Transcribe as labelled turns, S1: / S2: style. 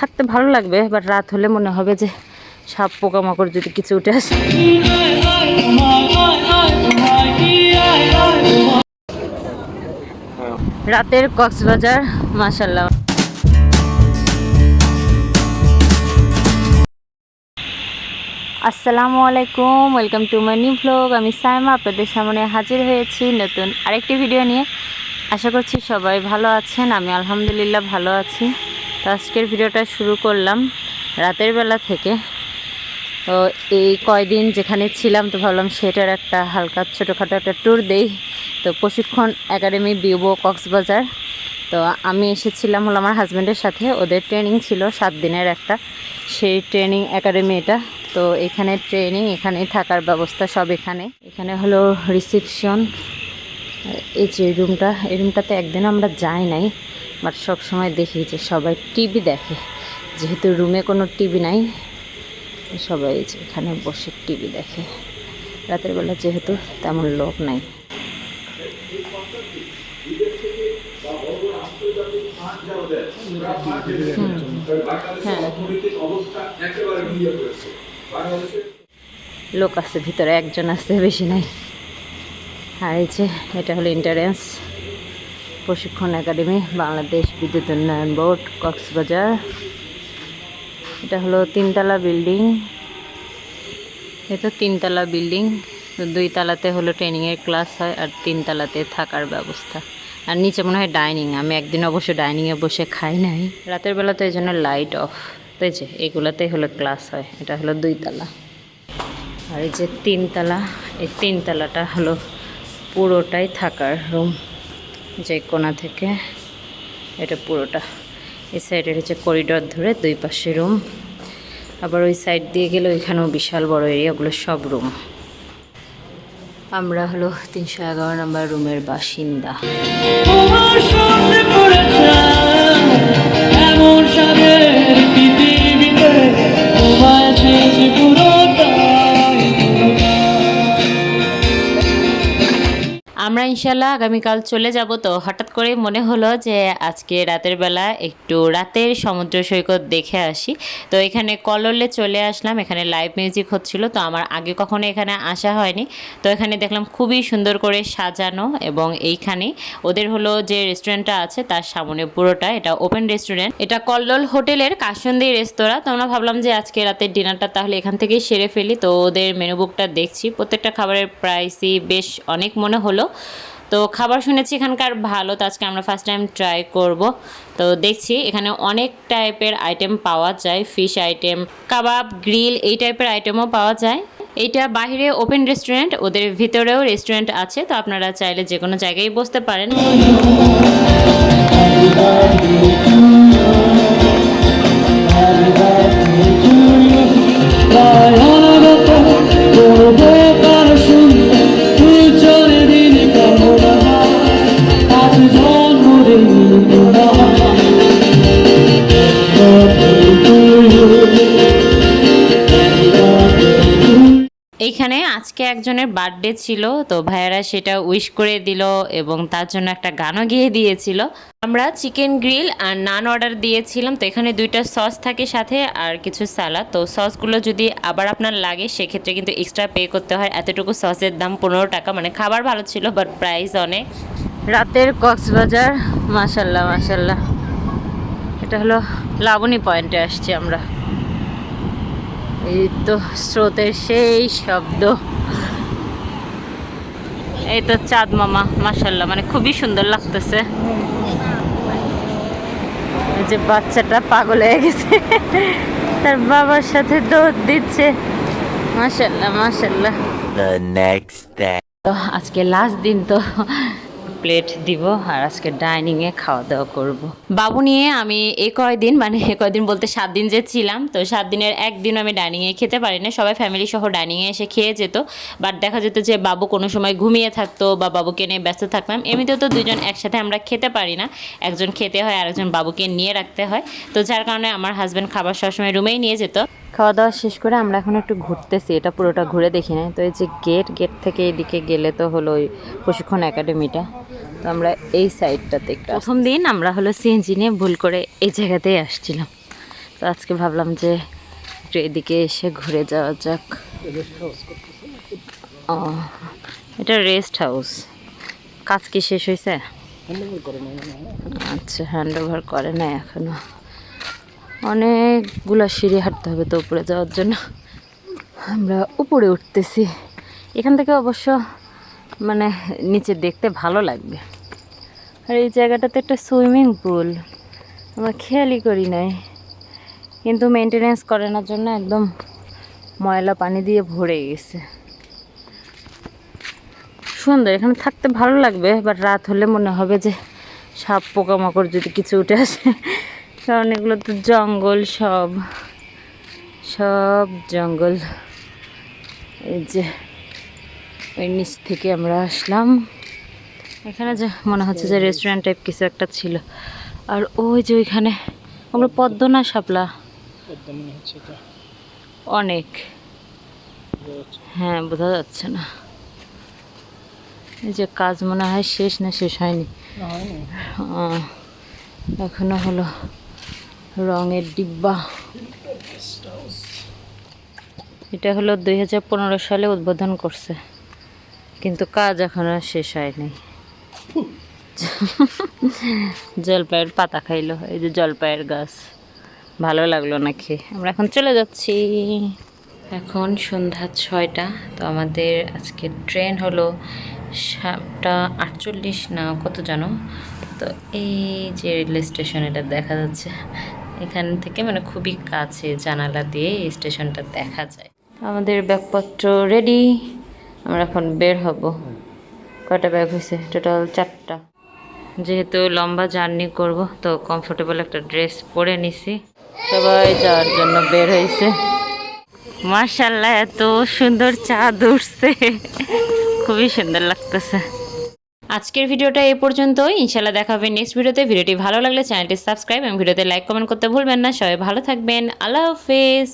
S1: থাকতে ভালো লাগবে বাট রাত হলে মনে হবে যে সাপ পোকামাকড় যদি কিছু উঠে আসে। রাতের কক্সবাজার মাসাল্লাহ আসসালামু আলাইকুম welcome to my new vlog আমি সাইমা, আপনাদের সামনে হাজির হয়েছি নতুন আরেকটি ভিডিও নিয়ে। আশা করছি সবাই ভালো আছেন, আমি আলহামদুলিল্লাহ ভালো আছি। তো আজকের ভিডিওটা শুরু করলাম রাতের বেলা থেকে। তো এই কয়দিন যেখানে ছিলাম, তো ভাবলাম সেটার একটা হালকা ছোটোখাটো একটা ট্যুর দেই। তো প্রশিক্ষণ একাডেমি বিউবো কক্সবাজার। তো আমি এসেছিলাম হলো আমার হাজব্যান্ডের সাথে। ওদের ট্রেনিং ছিল সাত দিনের একটা। সেই ট্রেনিং একাডেমি এটা তো এখানে ট্রেনিং এখানে থাকার ব্যবস্থা সব এখানে। এখানে হলো রিসেপশন এই যে রুমটা, এই রুমটাতে একদিন আমরা যাই নাই বাট সব সময় দেখি যে সবাই টিভি দেখে। যেহেতু রুমে কোনো টিভি নাই, সবাই যে এখানে বসে টিভি দেখে। রাতের বেলা যেহেতু তেমন লোক নাই। হ্যাঁ। লোক আছে, ভিতরে একজন আছে, বেশি নাই। আর এই যে এটা হলো ইন্টারেন্স প্রশিক্ষণ একাডেমি, বাংলাদেশ বিদ্যুৎ উন্নয়ন বোর্ড, কক্সবাজার। এটা হলো তিনতলা বিল্ডিং। এটা তিনতলা বিল্ডিং। দুই তালাতে হলো ট্রেনিংয়ের ক্লাস হয় আর তিন তালাতে থাকার ব্যবস্থা। আর নিচে মনে হয় ডাইনিং আমি একদিন অবশ্য ডাইনিংয়ে বসে খাই নাই। রাতের বেলা তো এই জন্য লাইট অফ তো এই যে এগুলাতেই হলো ক্লাস হয়, এটা হলো দুই তালা। আর এই যে তিনতলা, এই তিনতলাটা হলো পুরোটাই থাকার রুম যে কোনা থেকে, এটা পুরোটা। এই সাইডের হচ্ছে করিডর ধরে দুই পাশে রুম আবার ওই সাইড দিয়ে গেলে ওইখানেও বিশাল বড় এরিয়াগুলো সব রুম আমরা হলো তিনশো এগারো নম্বর রুমের বাসিন্দা।
S2: এমন
S1: ইনশাল্লাহ আগামীকাল চলে যাব। তো হঠাৎ করে মনে হলো যে আজকে রাতের বেলা একটু রাতের সমুদ্র সৈকত দেখে আসি। তো এখানে কললে চলে আসলাম, এখানে লাইভ মিউজিক হচ্ছিল। তো আমার আগে কখনো এখানে আসা হয়নি। তো এখানে দেখলাম খুবই সুন্দর করে সাজানো এবং এইখানে ওদের হলো যে রেস্টুরেন্টটা আছে, তার সামনে পুরোটা, এটা ওপেন রেস্টুরেন্ট এটা কল্লোল হোটেলের কাসন্দি রেস্তোরাঁ। তো আমরা ভাবলাম যে আজকে রাতের ডিনারটা তাহলে এখান থেকেই সেরে ফেলি। তো ওদের মেনু বুকটা দেখছি। প্রত্যেকটা খাবারের প্রাইসই বেশ অনেক মনে হলো। তো খাবার শুনেছি এখানকার ভালো, তো আজকে আমরা ফার্স্ট টাইম ট্রাই করব। তো দেখছি এখানে অনেক টাইপের আইটেম পাওয়া যায় ফিশ আইটেম কাবাব গ্রিল এই টাইপের আইটেমও পাওয়া যায়। এইটা বাহিরে ওপেন রেস্টুরেন্ট ওদের ভিতরেও রেস্টুরেন্ট আছে, তো আপনারা চাইলে যে কোনো জায়গায় বসতে পারেন। আজকে একজনের বার্থডে ছিল, তো ভাইয়ারা সেটা উইশ করে দিল এবং তার জন্য একটা গানও গিয়ে দিয়েছিল। আমরা চিকেন গ্রিল আর নান অর্ডার দিয়েছিলাম, তো এখানে দুইটা সস থাকে সাথে আর কিছু সালাদ তো সসগুলো যদি আবার আপনার লাগে, সেক্ষেত্রে কিন্তু এক্সট্রা পে করতে হয়। এতটুকু সসের দাম পনেরো টাকা মানে খাবার ভালো ছিল বাট প্রাইস অনেক। রাতের কক্সবাজার মাসাল্লাহ মাসাল্লাহ এটা হলো লাবণী পয়েন্টে আসছি আমরা। এই তো স্রোতের সেই শব্দ। এই তো চাঁদ মামা মাসাল্লাহ মানে খুবই সুন্দর লাগতেছে। যে বাচ্চাটা পাগল হয়ে গেছে তার বাবার সাথে দৌড় দিচ্ছে। মাসাল্লাহ মাসাল্লাহ আজকে লাস্ট দিন তো প্লেট দিব আর আজকে ডাইনিংয়ে খাওয়া দাওয়া করব। বাবু নিয়ে আমি এই কয়দিন মানে এ কয়দিন বলতে সাত দিন যে ছিলাম, তো সাত দিনের একদিন আমি ডাইনিংয়ে খেতে পারি না সবাই ফ্যামিলি সহ ডাইনিংয়ে এসে খেয়ে যেত। বাট দেখা যেত যে বাবু কোনো সময় ঘুমিয়ে থাকতো বা বাবুকে নিয়ে ব্যস্ত থাকতাম। এমনিতেও তো দুজন একসাথে আমরা খেতে পারি না। একজন খেতে হয় আর একজন বাবুকে নিয়ে রাখতে হয়। তো যার কারণে আমার হাজব্যান্ড খাবার সবসময় রুমেই নিয়ে যেত। খাওয়া দাওয়া শেষ করে আমরা এখন একটু ঘুরতেছি। এটা পুরোটা ঘুরে দেখি না তো এই যে গেট গেট থেকে এদিকে গেলে তো হলো ওই প্রশিক্ষণ একাডেমিটা আমরা এই সাইডটাতে প্রথম দিন আমরা হলো সিএনজি নিয়ে ভুল করে এই জায়গাতেই আসছিলাম। তো আজকে ভাবলাম যে একটু এদিকে এসে ঘুরে যাওয়া যাক। ও, এটা রেস্ট হাউস কাজ কি শেষ হয়েছে? আচ্ছা হ্যান্ড ওভার করে না এখনও। অনেকগুলা সিঁড়ি হাঁটতে হবে তো উপরে যাওয়ার জন্য। আমরা উপরে উঠতেছি। এখান থেকে অবশ্য মানে নিচে দেখতে ভালো লাগবে। আর এই জায়গাটাতে একটা সুইমিং পুল। আমরা খেয়ালই করি নাই। কিন্তু মেনটেনেন্স করে না জন্য একদম ময়লা পানি দিয়ে ভরে গেছে। সুন্দর, এখানে থাকতে ভালো লাগবে বাট রাত হলে মনে হবে যে সাপ পোকামাকড় যদি কিছু উঠে আসে। কারণ এগুলো তো জঙ্গল সব। সব জঙ্গল। এই যে, ওই নিচ থেকে আমরা আসলাম। এখানে যে মনে হচ্ছে যে রেস্টুরেন্ট টাইপ কিছু একটা ছিল। আর ওই যে ওইখানে ওগুলো পদ্ম না শাপলা অনেক। হ্যাঁ বোঝা যাচ্ছে না। এই যে কাজ মনে হয় শেষ না শেষ হয়নি? এখনও হলো রঙের ডিব্বা। এটা হলো দুই হাজার পনেরো সালে উদ্বোধন করছে। কিন্তু কাজ এখনও শেষ হয়নি। জলপাইয়ের পাতা খাইলো, এই যে জলপাইয়ের গাছ। ভালো লাগল না খেয়ে আমরা এখন চলে যাচ্ছি। এখন সন্ধ্যা ছয়টা, তো আমাদের আজকে ট্রেন হলো সাতটা আটচল্লিশ না, কত জানো? তো এই যে রেল স্টেশন, এটা দেখা যাচ্ছে। এখান থেকে মানে খুবই কাছে জানালা দিয়ে এই স্টেশনটা দেখা যায়। আমাদের ব্যাগপত্র রেডি আমরা এখন বের হব। কটা ব্যাগ হয়েছে টোটাল চারটা। যেহেতু লম্বা জার্নি করব, তো কমফোর্টেবল একটা ড্রেস পরে নিছি। সবাই যাওয়ার জন্য বের হয়েছে মার্শাল্লাহ এত সুন্দর চাঁদ উঠছে। খুবই সুন্দর লাগতেছে। আজকের ভিডিওটা এই পর্যন্ত ইনশাল্লাহ দেখা হবে নেক্সট ভিডিওতে। ভিডিওটি ভালো লাগলে চ্যানেলটি সাবস্ক্রাইব এবং ভিডিওতে লাইক কমেন্ট করতে ভুলবেন না। সবাই ভালো থাকবেন। আল্লাহ হাফেজ।